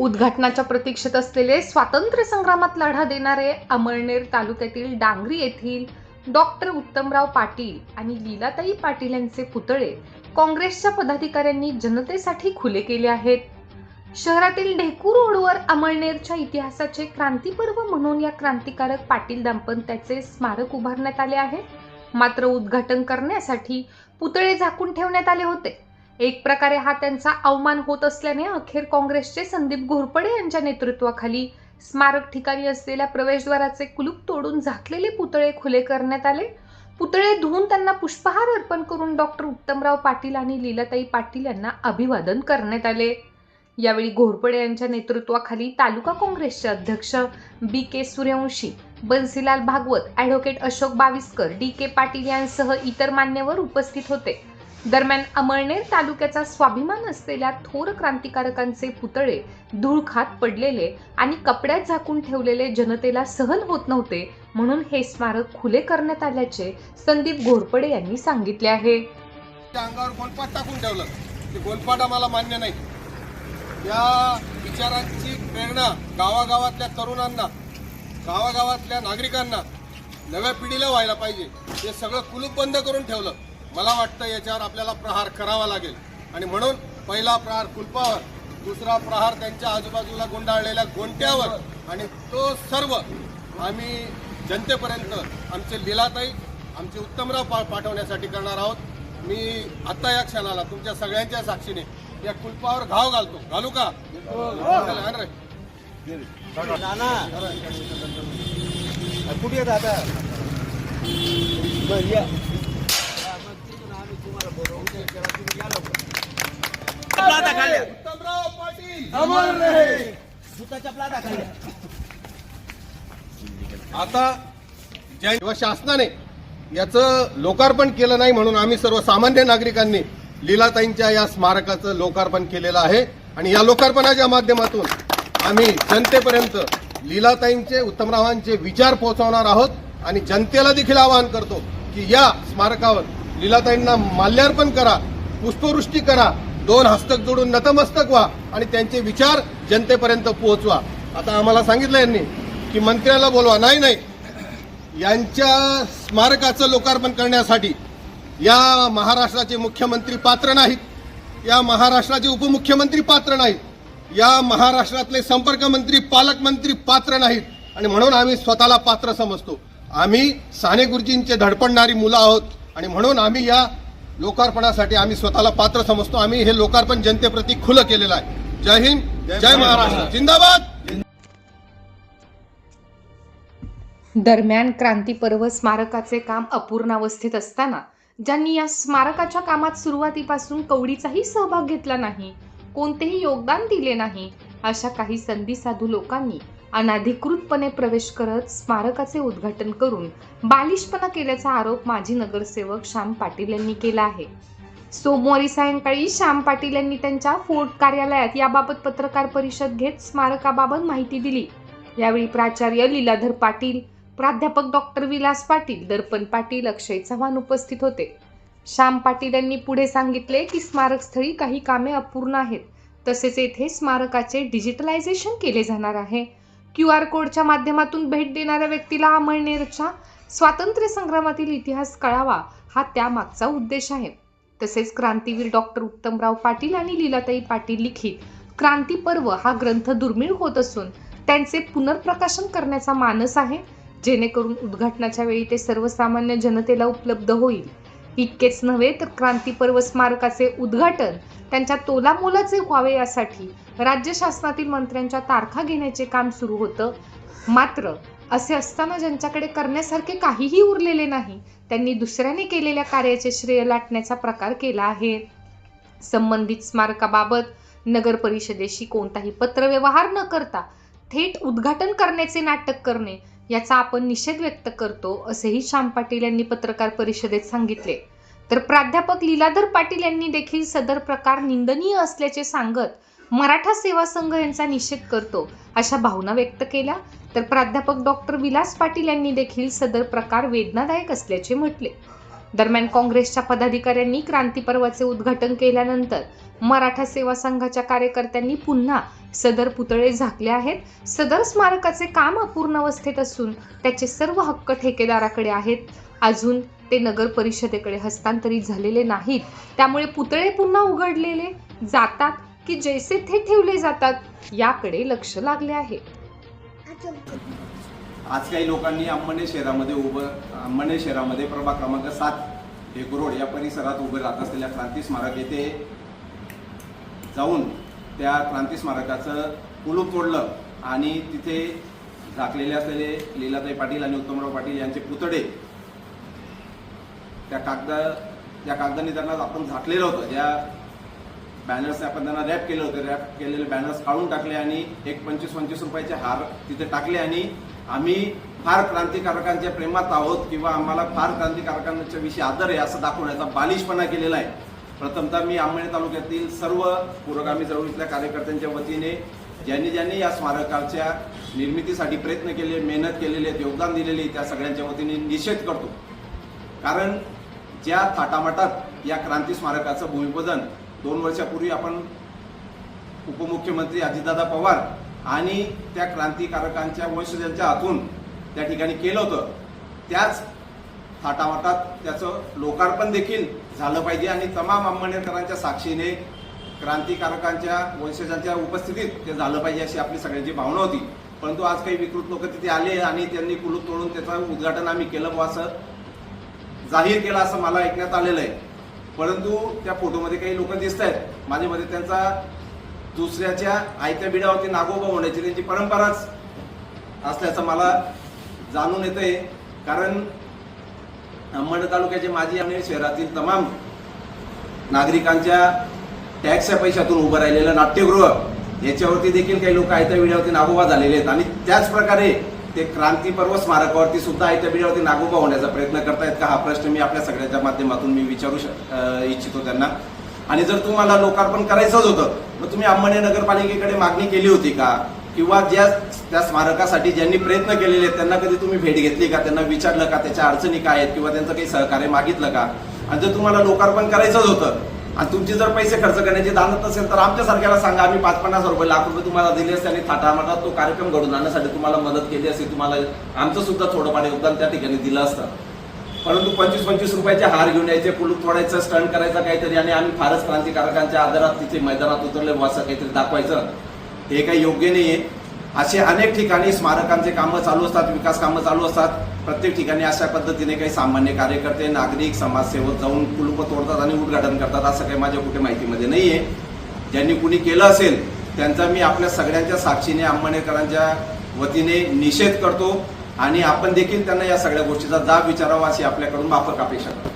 उद्घाटनाच्या प्रतीक्षेत असलेले स्वातंत्र्य संग्रामात लढा देणारे अमळनेर तालुक्यातील डांगरी येथील डॉक्टर उत्तमराव पाटील आणि लीलाताई पाटील यांचे पुतळे काँग्रेसच्या पदाधिकाऱ्यांनी जनतेसाठी खुले केले आहेत. शहरातील ढेकू रोडवर अमळनेरच्या इतिहासाचे क्रांतीपर्व म्हणून या क्रांतिकारक पाटील दाम्पत्याचे स्मारक उभारण्यात आले आहे. मात्र उद्घाटन करण्यासाठी पुतळे झाकून ठेवण्यात आले होते. एक प्रकारे हा त्यांचा अवमान होत असल्याने अखेर काँग्रेसचे संदीप घोरपडे यांच्या नेतृत्वाखाली स्मारक ठिकाणी असलेल्या प्रवेशद्वाराचे कुलूप तोडून झाकलेले पुतळे खुले करण्यात आले. पुतळे धुवून त्यांना पुष्पहार अर्पण करून डॉक्टर उत्तमराव पाटील आणि लीलाताई पाटील यांना अभिवादन करण्यात आले. यावेळी घोरपडे यांच्या नेतृत्वाखाली तालुका काँग्रेसचे अध्यक्ष B K Suryavanshi Bansilal Bhagwat advocate Ashok Baviskar D K Patil यांसह इतर मान्यवर उपस्थित होते. दरम्यान अमळनेर तालुक्याचा स्वाभिमान असलेल्या थोर क्रांतिकारकांचे पुतळे धूळ खात पडलेले आणि कपड्यात झाकून ठेवलेले जनतेला सहन होत नव्हते म्हणून हे स्मारक खुले करण्यात आल्याचे संदीप घोरपडे यांनी सांगितले आहे. त्या अंगावर गोलपाट टाकून ठेवलं. ते गोलपाट आम्हाला मान्य नाही या विचारांची प्रेरणा गावागावातल्या तरुणांना गावागावातल्या नागरिकांना नव्या पिढीला व्हायला पाहिजे. हे सगळं कुलूप बंद करून ठेवलं. मला वाटतं याच्यावर आपल्याला प्रहार करावा लागेल. आणि म्हणून पहिला प्रहार कुलपावर दुसरा प्रहार त्यांच्या आजूबाजूला गुंडाळलेल्या गोंट्यावर आणि तो सर्व आम्ही जनतेपर्यंत आमचे लीलाताई आमचे उत्तमराव पा पाठवण्यासाठी करणार आहोत. मी आत्ता या क्षणाला तुमच्या सगळ्यांच्या साक्षीने या कुलपावर घाव घालतो. घालू का? चला, रे. कुठे येत आता बरं या प्लाता खाल्ल्या उत्तमराव पाटील अमर रहे आता ज्या किंवा शासनाने याचं लोकार्पण केलं नाही म्हणून आम्ही सर्व सामान्य नागरिकांनी लीलाताईंच्या या स्मारकाचं लोकार्पण केलेलं आहे. आणि या लोकार्पणाच्या माध्यमातून आम्ही जनतेपर्यंत लीलाताईंचे उत्तमरावांचे विचार पोहोचवणार आहोत. आणि जनतेला देखील आवाहन करतो की या स्मारकावर लीलाताईंना माल्यार्पण करा पुष्पवृष्टी करा दोन हस्तक जोडून नतमस्तक व्हा आणि त्यांचे विचार जनतेपर्यंत पोहोचवा. आता आम्हाला सांगितलं यांनी की मंत्र्याला बोलवा. नाही नाही. यांच्या स्मारकाचं लोकार्पण करण्यासाठी या महाराष्ट्राचे मुख्यमंत्री पात्र नाहीत या महाराष्ट्राचे उपमुख्यमंत्री पात्र नाहीत या महाराष्ट्रातले संपर्क मंत्री पालकमंत्री पात्र नाहीत. आणि म्हणून आम्ही स्वतःला पात्र समजतो. आम्ही साने गुरुजींचे धडपडणारी मुलं आहोत. आणि म्हणून आम्ही या लोकार्पणासाठी आम्ही स्वतःला पात्र समजतो. आम्ही हे लोकार्पण जनतेप्रती खुलं केलेलं आहे. जय हिंद जय महाराष्ट्र. जिंदाबाद! दरम्यान क्रांती पर्व स्मारकाचे काम अपूर्णावस्थेत असताना ज्यांनी या स्मारकाच्या कामात सुरुवातीपासून कवडीचाही सहभाग घेतला नाही कोणतेही योगदान दिले नाही अशा काही संधी साधू लोकांनी अनाधिकृतपणे प्रवेश करत स्मारकाचे उद्घाटन करून बालिशपणा केल्याचा आरोप माजी नगरसेवक श्याम पाटील यांनी केला आहे. सोमवारी सायंकाळी श्याम पाटील यांनी त्यांच्या फोर्ट कार्यालयात याबाबत पत्रकार परिषद घेत स्मारकाबाबत माहिती दिली. यावेळी प्राचार्य लीलाधर पाटील प्राध्यापक डॉक्टर विलास पाटील दर्पण पाटील अक्षय चव्हाण उपस्थित होते. श्याम पाटील यांनी पुढे सांगितले की स्मारकस्थळी काही कामे अपूर्ण आहेत. तसेच येथे स्मारकाचे डिजिटलायझेशन केले जाणार आहे. क्यू आर कोडच्या माध्यमातून भेट देणाऱ्या व्यक्तीला अमळनेरच्या स्वातंत्र्य संग्रामातील इतिहास कळावा हा त्यामागचा उद्देश आहे. तसेच क्रांतीवीर डॉक्टर उत्तमराव पाटील आणि लीलाताई पाटील लिखित क्रांती पर्व हा ग्रंथ दुर्मिळ होत असून त्यांचे पुनर्प्रकाशन करण्याचा मानस आहे जेणेकरून उद्घाटनाच्या वेळी ते सर्वसामान्य जनतेला उपलब्ध होईल. इतकेच नव्हे तर क्रांती पर्व स्मारकाचे उद्घाटन त्यांच्या तोलामोलाचे व्हावे यासाठी राज्य शासनातील मंत्र्यांच्या तारखा घेण्याचे काम सुरू होतं. मात्र असे असताना ज्यांच्याकडे करण्यासारखे काहीही उरलेले नाही त्यांनी दुसऱ्याने केलेल्या कार्याचे श्रेय लाटण्याचा प्रकार केला आहे. संबंधित स्मारकाबाबत नगर परिषदेशी कोणताही पत्रव्यवहार न करता थेट उद्घाटन करण्याचे नाटक करणे याचा आपण निषेध व्यक्त करतो असेही श्याम पाटील यांनी पत्रकार परिषदेत सांगितले. तर प्राध्यापक लीलाधर पाटील यांनी देखील सदर प्रकार निंदनीय असल्याचे सांगत मराठा सेवा संघ यांचा निषेध करतो अशा भावना व्यक्त केल्या. तर प्राध्यापक डॉक्टर विलास पाटील यांनी देखील सदर प्रकार वेदनादायक असल्याचे म्हटले. दरम्यान काँग्रेसच्या पदाधिकाऱ्यांनी क्रांती पर्वाचे उद्घाटन केल्यानंतर मराठा सेवा संघाच्या कार्यकर्त्यांनी पुन्हा सदर पुतळे झाकले आहेत. सदर स्मारकाचे काम अपूर्ण अवस्थेत असून त्याचे सर्व हक्क ठेकेदाराकडे आहेत. अजून ते नगर परिषदेकडे हस्तांतरित झालेले नाहीत. त्यामुळे पुतळे पुन्हा उघडलेले जातात की जैसे थे ठेवले जातात याकडे लक्ष लागले आहे. आज काही लोकांनी अंबने शहरामध्ये उभं अंबने शहरामध्ये प्रभाग क्रमांक सात एक रोड या परिसरात उभे राहत असलेल्या क्रांती स्मारक येथे जाऊन त्या क्रांती स्मारकाचं कुलूप तोडलं आणि तिथे झाकलेले असलेले लीलाताई पाटील आणि उत्तमराव पाटील यांचे पुतळे त्या कागद त्या कागदाने त्यांना आपण झाकलेलं होतं. ज्या बॅनर्सने आपण त्यांना रॅप केलं होतं. रॅप केलेले बॅनर्स काढून टाकले आणि एक पंचवीस पंचवीस रुपयाचे हार तिथे टाकले आणि आम्ही फार क्रांतिकारकांच्या प्रेमात आहोत किंवा आम्हाला फार क्रांतिकारकांच्या विषयी आदर आहे असं दाखवण्याचा बालिशपणा केलेला आहे. प्रथमतः मी आंबेड तालुक्यातील सर्व पुरोगामी चळवळीतल्या कार्यकर्त्यांच्या वतीने ज्यांनी ज्यांनी या स्मारकाच्या निर्मितीसाठी प्रयत्न केले मेहनत केलेले योगदान दिलेले त्या सगळ्यांच्या वतीने निषेध करतो. कारण ज्या थाटामाटात या क्रांती स्मारकाचं भूमिपूजन दोन वर्षापूर्वी आपण उपमुख्यमंत्री अजितदादा पवार आणि त्या क्रांतिकारकांच्या वंशजांच्या हातून त्या ठिकाणी केलं होतं. त्याच थाटामाटात त्याचं लोकार्पण देखील झालं पाहिजे आणि तमाम अंबनेरकरांच्या साक्षीने क्रांतिकारकांच्या वंशजांच्या उपस्थितीत ते झालं पाहिजे अशी आपली सगळ्यांची भावना होती. परंतु आज काही विकृत लोक तिथे आले आणि त्यांनी कुलूप तोडून त्याचं उद्घाटन आम्ही केलं असं जाहीर केलं असं मला ऐकण्यात आलेलं आहे. परंतु त्या फोटोमध्ये काही लोक दिसत आहेत माझ्या मते त्यांचा दुसऱ्याच्या आयत्या बिड्यावरती नागोबा होण्याची त्यांची परंपराच असल्याचं मला जाणून येतं आहे कारण अंबड तालुक्याचे माजी आणि शहरातील तमाम नागरिकांच्या टॅक्सच्या पैशातून उभं राहिलेलं नाट्यगृह याच्यावरती देखील काही लोक आयत्या बिड्यावरती नागोबा झालेले आहेत. आणि त्याच प्रकारे ते क्रांती पर्व स्मारकावरती सुद्धा आयत्या बिड्यावरती नागोबा होण्याचा प्रयत्न करतायत का हा प्रश्न मी आपल्या सगळ्यांच्या माध्यमातून मी विचारू शक इच्छितो त्यांना. आणि जर तुम्हाला लोकार्पण करायचंच होतं मग तुम्ही अंबने नगरपालिकेकडे मागणी केली होती का? किंवा ज्या त्या स्मारकासाठी ज्यांनी प्रयत्न केलेले आहेत त्यांना कधी तुम्ही भेट घेतली का? त्यांना विचारलं का? त्याच्या अडचणी काय आहेत? किंवा त्यांचं काही सहकार्य मागितलं का? आणि जर तुम्हाला लोकार्पण करायचंच होतं आणि तुमचे जर पैसे खर्च करण्याची दानत असेल तर आमच्यासारख्याला सांगा आम्ही पाच पन्नास रुपये लाख रुपये तुम्हाला दिले असते आणि थाटामाटात तो कार्यक्रम घडून आणण्यासाठी तुम्हाला मदत केली असती तुम्हाला आमचं सुद्धा थोडंफार योगदान त्या ठिकाणी दिलं असतं. परंतु पंचवीस पंचवीस रुपयाचे हार घेऊन यायचे कुलूप तोडायचं स्टंट करायचं काहीतरी आणि आम्ही फारच क्रांतिकारकांच्या आदरात तिथे मैदानात उतरले असं काहीतरी दाखवायचं. हे काही योग्य नाही आहे असे अनेक ठिकाणी स्मारकांचे कामं चालू असतात विकास कामं चालू असतात. प्रत्येक ठिकाणी अशा पद्धतीने काही सामान्य कार्यकर्ते नागरिक समाजसेवक जाऊन कुलूप तोडतात आणि उद्घाटन करतात असं काही माझ्या कुठे माहितीमध्ये नाही आहे ज्यांनी कुणी केलं असेल त्यांचा मी आपल्या सगळ्यांच्या साक्षीने आंबणेकरांच्या वतीने निषेध करतो. आणि आपण देखील त्यांना या सगळ्या गोष्टीचा जाब विचारावा अशी आपल्याकडून माफक अपेक्षा करतो.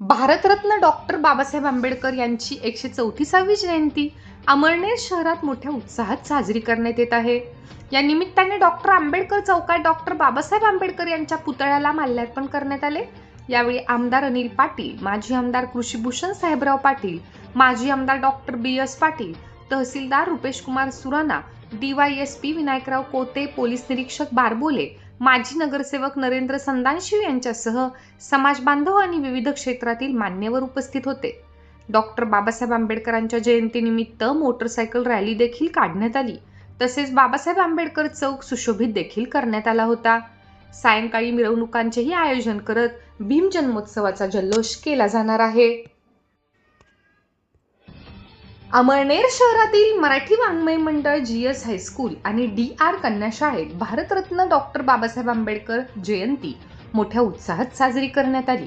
भारतरत्न डॉक्टर बाबासाहेब आंबेडकर यांची एकशे चौतीसावी जयंती अमळनेर शहरात मोठ्या उत्साहात साजरी करण्यात येत आहे. या निमित्ताने डॉक्टर आंबेडकर चौकात डॉक्टर बाबासाहेब आंबेडकर यांच्या पुतळ्याला माल्यार्पण करण्यात आले. यावेळी आमदार अनिल पाटील माजी आमदार कृषीभूषण साहेबराव पाटील माजी आमदार डॉक्टर बी एस पाटील तहसीलदार रुपेश कुमार सुराणा डीवायएसपी विनायकराव कोते पोलीस निरीक्षक बारबोले माजी नगरसेवक नरेंद्र संदानशिव यांच्यासह समाज बांधव आणि विविध क्षेत्रातील मान्यवर उपस्थित होते. डॉक्टर बाबासाहेब आंबेडकरांच्या जयंतीनिमित्त मोटरसायकल रॅली देखील काढण्यात आली. तसेच बाबासाहेब आंबेडकर चौक सुशोभित देखील करण्यात आला होता. सायंकाळी मिरवणुकांचेही आयोजन करत भीम जन्मोत्सवाचा जल्लोष केला जाणार आहे. अमळनेर शहरातील मराठी वाङ्मय मंडळ जी एस हायस्कूल आणि डी आर कन्याशाळेत भारतरत्न डॉक्टर बाबासाहेब आंबेडकर जयंती मोठ्या उत्साहात साजरी करण्यात आली.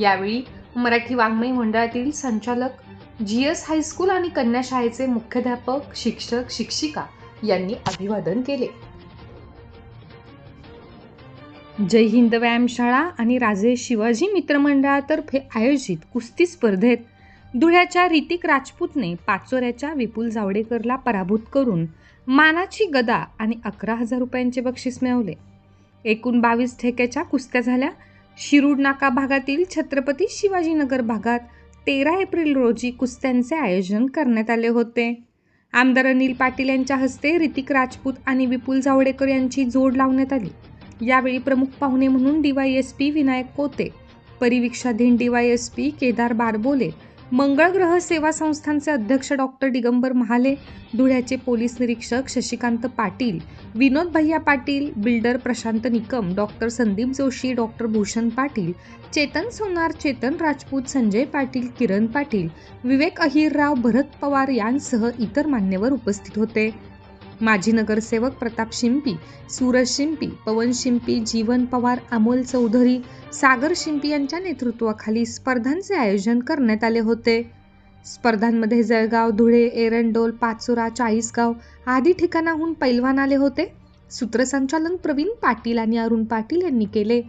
यावेळी मराठी वाङ्मय मंडळातील संचालक जी एस हायस्कूल आणि कन्याशाळेचे मुख्याध्यापक शिक्षक शिक्षिका यांनी अभिवादन केले. जय हिंद व्यायामशाळा आणि राजे शिवाजी मित्रमंडळातर्फे आयोजित कुस्ती स्पर्धेत धुळ्याच्या ऋतिक राजपूतने पाचोऱ्याच्या विपुल जावडेकरला पराभूत करून मानाची गदा आणि अकरा हजार रुपयांचे बक्षीस मिळवले. एकूण बावीस ठेक्याच्या कुस्त्या झाल्या. शिरूड नाका भागातील छत्रपती शिवाजीनगर भागात तेरा एप्रिल रोजी कुस्त्यांचे आयोजन करण्यात आले होते. आमदार अनिल पाटील यांच्या हस्ते ऋतिक राजपूत आणि विपुल जावडेकर यांची जोड लावण्यात आली. यावेळी प्रमुख पाहुणे म्हणून डीवायएसपी विनायक कोते परिवीक्षाधीन डीवायएसपी केदार बारबोले मंगळग्रह सेवा संस्थांचे अध्यक्ष डॉक्टर दिगंबर महाले धुळ्याचे पोलीस निरीक्षक Shashikant Patil Vinod Bhaiya Patil builder Prashant Nikam doctor Sandeep Joshi doctor Bhushan Patil Chetan Sonar Chetan Rajput Sanjay Patil Kiran Patil Vivek Ahirrao Bharat Pawar यांसह इतर मान्यवर उपस्थित होते. माजी नगरसेवक प्रताप शिंपी सूरज शिंपी पवन शिंपी जीवन पवार अमोल चौधरी सागर शिंपी यांच्या नेतृत्वाखाली स्पर्धांचे आयोजन करण्यात आले होते. स्पर्धांमध्ये जळगाव धुळे एरंडोल पाचोरा चाळीसगाव आदी ठिकाणाहून पैलवान आले होते. सूत्रसंचालन प्रवीण पाटील आणि अरुण पाटील यांनी केले.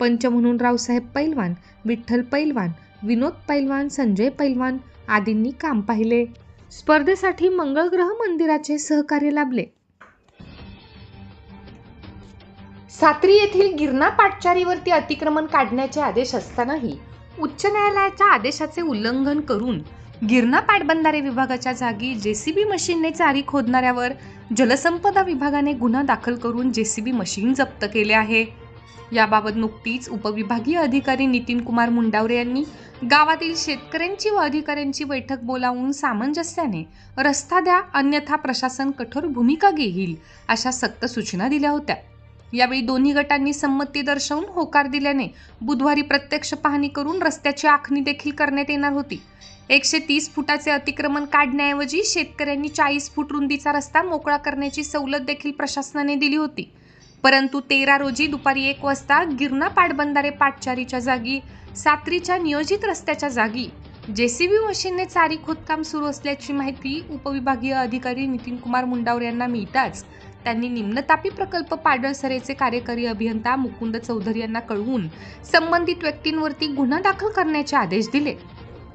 पंच म्हणून रावसाहेब पैलवान विठ्ठल पैलवान विनोद पैलवान संजय पैलवान आदींनी काम पाहिले. स्पर्धेसाठी मंगळग्रह मंदिराचे सहकार्य लाभले. सात्री येथील गिरणा पाटचारीवरती अतिक्रमण काढण्याचे आदेश असतानाही उच्च न्यायालयाच्या आदेशाचे उल्लंघन करून गिरणा पाटबंधारे विभागाच्या जागी जेसीबी मशीनने चारी खोदणाऱ्यावर जलसंपदा विभागाने गुन्हा दाखल करून जेसीबी मशीन जप्त केले आहे. याबाबत नुकतीच उपविभागीय अधिकारी नितीन कुमार मुंडावरे यांनी गावातील शेतकऱ्यांची व अधिकाऱ्यांची बैठक बोलावून सामंजस्याने रस्ता द्या अन्यथा प्रशासन कठोर भूमिका घेईल अशा सक्त सूचना दिल्या होत्या. यावेळी दोन्ही गटांनी संमती दर्शवून होकार दिल्याने बुधवारी प्रत्यक्ष पाहणी करून रस्त्याची आखणी देखील करण्यात येणार होती. एकशे तीस फुटाचे अतिक्रमण काढण्याऐवजी शेतकऱ्यांनी चाळीस फूट रुंदीचा रस्ता मोकळा करण्याची सवलत देखील प्रशासनाने दिली होती. परंतु तेरा रोजी दुपारी एक वाजता गिरणा पाटबंधारे पाटचारीच्या जागी सात्रीच्या नियोजित रस्त्याच्या जागी जेसीबी मशीनने चारी खोदकाम सुरू असल्याची माहिती उपविभागीय अधिकारी नितीन कुमार मुंडावर यांना मिळताच त्यांनी निम्नतापी प्रकल्प पाडळसरेचे कार्यकारी अभियंता मुकुंद चौधरी यांना कळवून संबंधित व्यक्तींवरती गुन्हा दाखल करण्याचे आदेश दिले.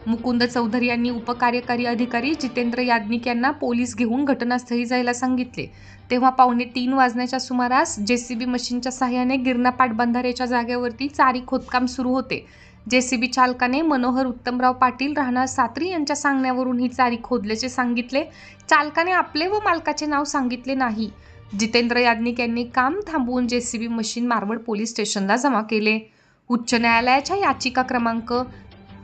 मुकुंद चौधरी यांनी उपकार्यकारी अधिकारी जितेंद्र याज्ञिक यांना पोलीस घेऊन घटनास्थळी जायला सांगितले. तेव्हा पावणे तीन वाजण्याच्या सुमारास जेसीबी मशीनच्या सहाय्याने गिरणापाट बंधाऱ्याच्या जागेवरती चारी खोदकाम सुरू होते. जेसीबी चालकाने मनोहर उत्तमराव पाटील राहणार सात्री यांच्या सांगण्यावरून ही चारी खोदल्याचे सांगितले. चालकाने आपले व मालकाचे नाव सांगितले नाही. जितेंद्र याज्ञिक यांनी काम थांबवून जेसीबी मशीन मारवड पोलीस स्टेशनला जमा केले. उच्च न्यायालयाच्या याचिका क्रमांक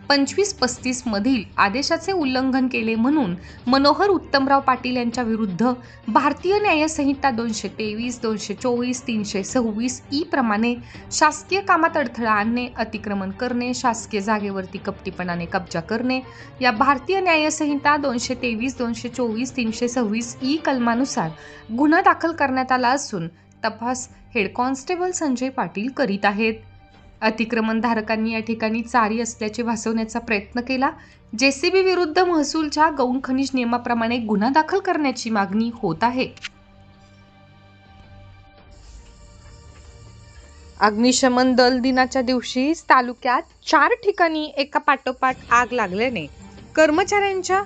पंचवीस पस्तीसमधील आदेशाचे उल्लंघन केले म्हणून मनोहर उत्तमराव पाटील यांच्या विरुद्ध भारतीय न्यायसंहिता दोनशे तेवीस दोनशे चोवीस तीनशे सव्वीस ई प्रमाणे शासकीय कामात अडथळा आणणे अतिक्रमण करणे शासकीय जागेवरती कपटीपणाने कब्जा करणे या भारतीय न्यायसंहिता दोनशे तेवीस दोनशे चोवीस तीनशे सव्वीस ई कलमानुसार गुन्हा दाखल करण्यात आला असून तपास हेड कॉन्स्टेबल संजय पाटील करीत आहेत. अतिक्रमणधारकांनी या ठिकाणी चारी असल्याचे भासवण्याचा प्रयत्न केला. जेसीबी विरुद्ध महसूलच्या गौण खनिज नियमाप्रमाणे गुन्हा दाखल करण्याची मागणी होत आहे. अग्निशमन दल दिनाच्या दिवशी तालुक्यात चार ठिकाणी एका पाठोपाठ आग लागल्याने कर्मचाऱ्यांच्या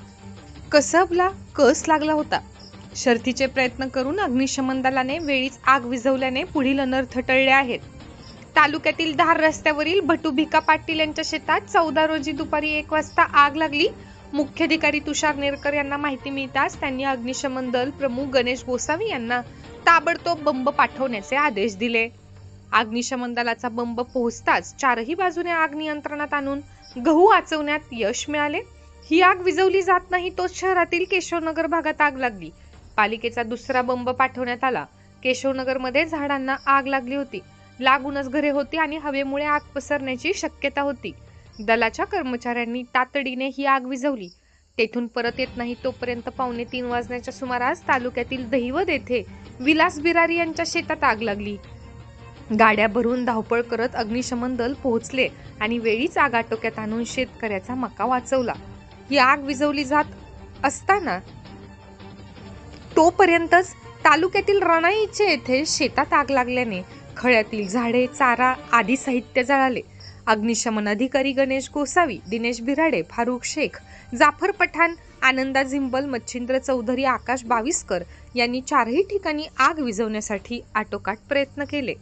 कसबला कस लागला होता. शर्थीचे प्रयत्न करून अग्निशमन दलाने वेळीच आग विझवल्याने पुढील अनर्थ टळले आहेत. तालुक्यातील धार रस्त्यावरील भटू भिका पाटील यांच्या शेतात चौदा रोजी दुपारी एक वाजता आग लागली. मुख्याधिकारी तुषार नेरकर यांना माहिती मिळताच त्यांनी अग्निशमन दल प्रमुख गणेश गोसावी यांना ताबडतोब बंब पाठवण्याचे आदेश दिले. अग्निशमन दलाचा बंब पोहोचताच चारही बाजूने आग नियंत्रणात आणून गहू वाचवण्यात यश मिळाले. ही आग विझवली जात नाही तोच शहरातील केशवनगर भागात आग लागली. पालिकेचा दुसरा बंब पाठवण्यात आला. केशवनगरमध्ये झाडांना आग लागली होती. लागूनच घरे होती आणि हवेमुळे आग पसरण्याची शक्यता होती. दलाच्या कर्मचाऱ्यांनी तातडीने ही आग विझवली. तेथून परत येत नाही तोपर्यंत पावणे तीन वाजण्याच्या सुमारास तालुक्यातील दहिवद येथे विलास बिरारी यांच्या शेतात आग लागली. गाड्या भरून धावपळ करत अग्निशमन दल पोहोचले आणि वेळीच आग आटोक्यात आणून शेतकऱ्याचा मका वाचवला. ही आग विझवली जात असताना तोपर्यंतच तालुक्यातील रणाईचे येथे शेतात आग लागल्याने खळ्यातील झाडे चारा आदी साहित्य जळाले. अग्निशमन अधिकारी गणेश गोसावी दिनेश बिराडे फारुख शेख जाफर पठाण आनंदा झिंबल मच्छिंद्र चौधरी आकाश बाविस्कर यांनी चारही ठिकाणी आग विझवण्यासाठी आटोकाट प्रयत्न केले.